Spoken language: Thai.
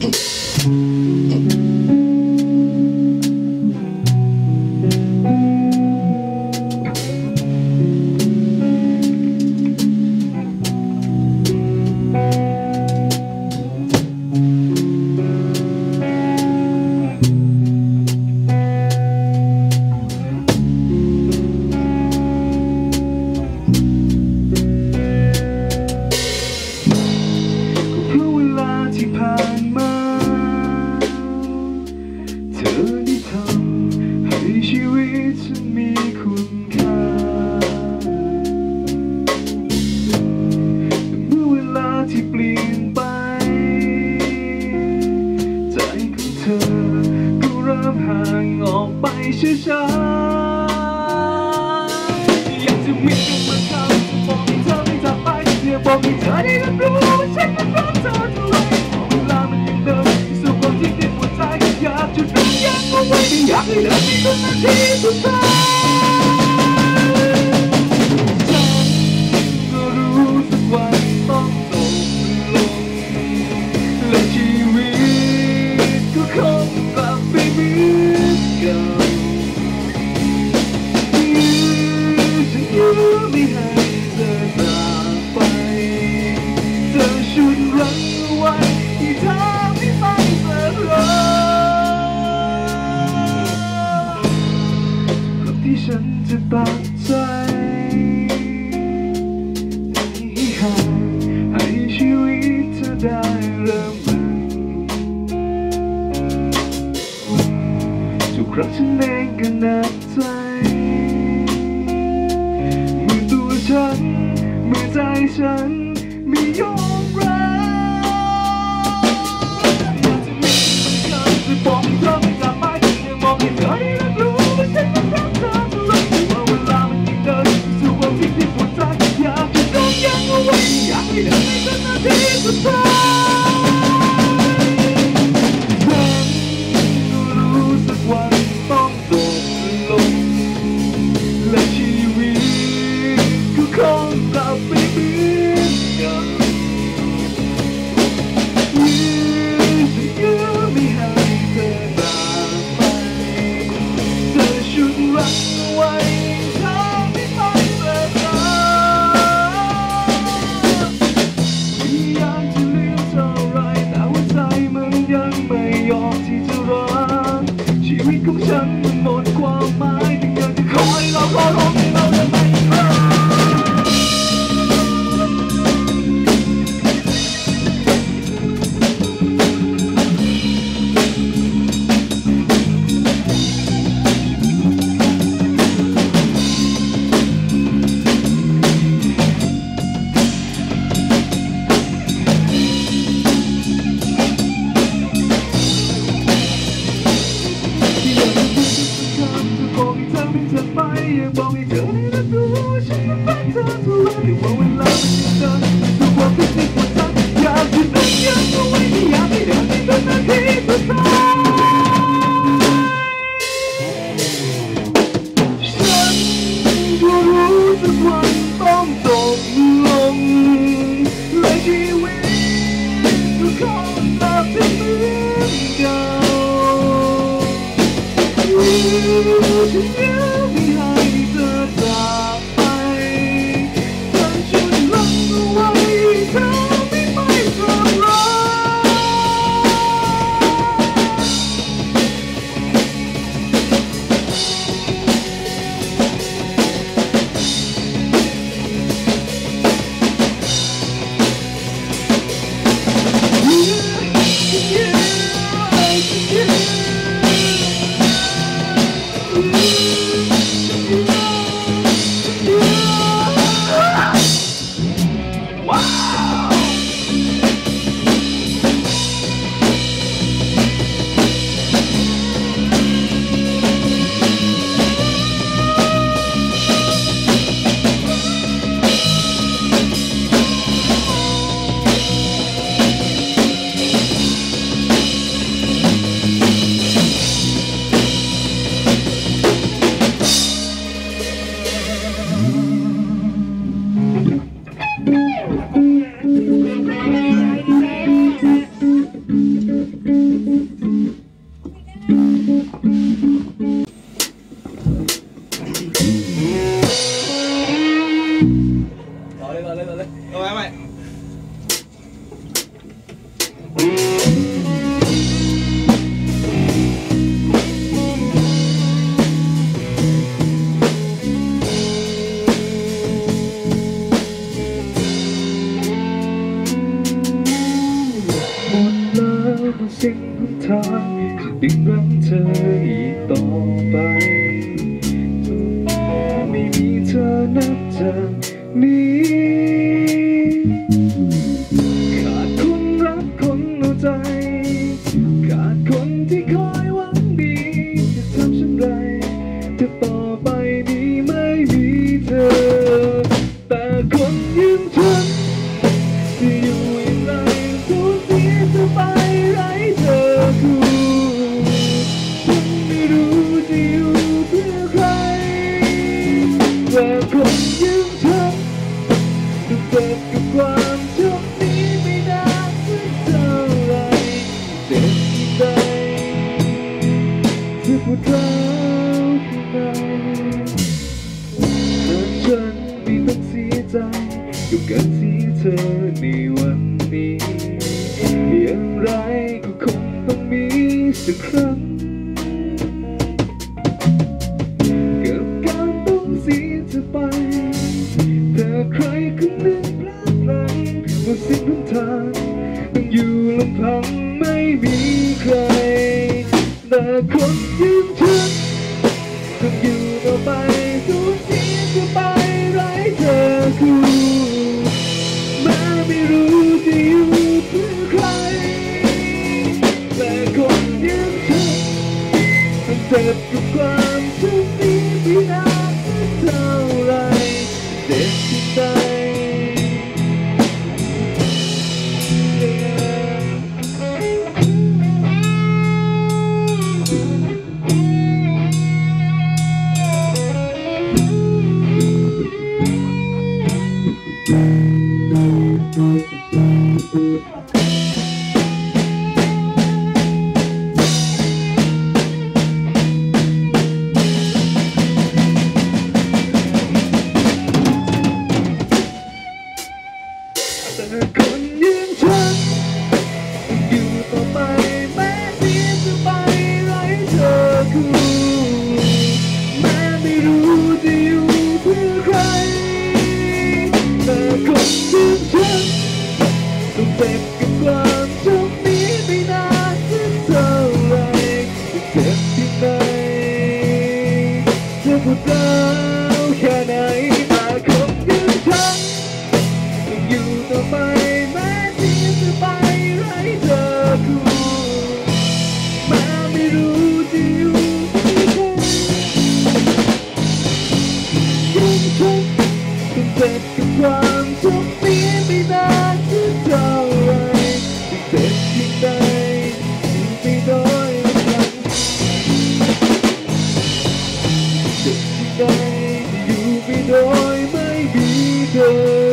mm-hmm. ก็เริ่มห่างออกไปช้าๆอยากจะมีกันมาทำจะบอกให้เธอไม่จากไปเธอบอกให้เธอได้รับรู้ว่าฉันนั้นรักเธอเท่าไรเวลามันยังเดินสู่ความที่ในหัวใจอยากจะรู้อยากเอาไว้ไม่อยากให้เธอมีตัวนาทีสุดท้าย ฉันเองก็หนักใจเมื่อตัวฉันเมื่อใจฉันไม่ยอมรับอยากจะมีสักคำจะบอกให้เธอไม่กลับไปยากบอกให้เธอได้รับรู้ว่าฉันรักเธอเท่าไรแต่ว่าเวลามันยิ่งเดินสู่ความจริงที่ปวดใจอยากจะโดนยังเอาไว้อยากให้เธอในวินาทีสุดท้าย ไม่จากไปอยากบอก รักเธออีกต่อไปไม่มีเธอนับจากนี้ คนยังทำดูเปิดกับความทุกข์นี้ไม่ได้สักเท่าไรเจ็บใจที่ปวดร้าวข้างในแต่ฉันไม่ต้องเสียใจกับการที่เธอในวันนี้อย่างไรก็คงต้องมีสักครั้ง คงไม่มีใคร แต่คนยืนฉันคงอยู่ต่อไปสูญเสียจะไปไร้เธอคือแม้ไม่รู้จะอยู่เพื่อใคร แต่คนยืนฉันคงเจ็บกับความ could go. đôi mới đi về.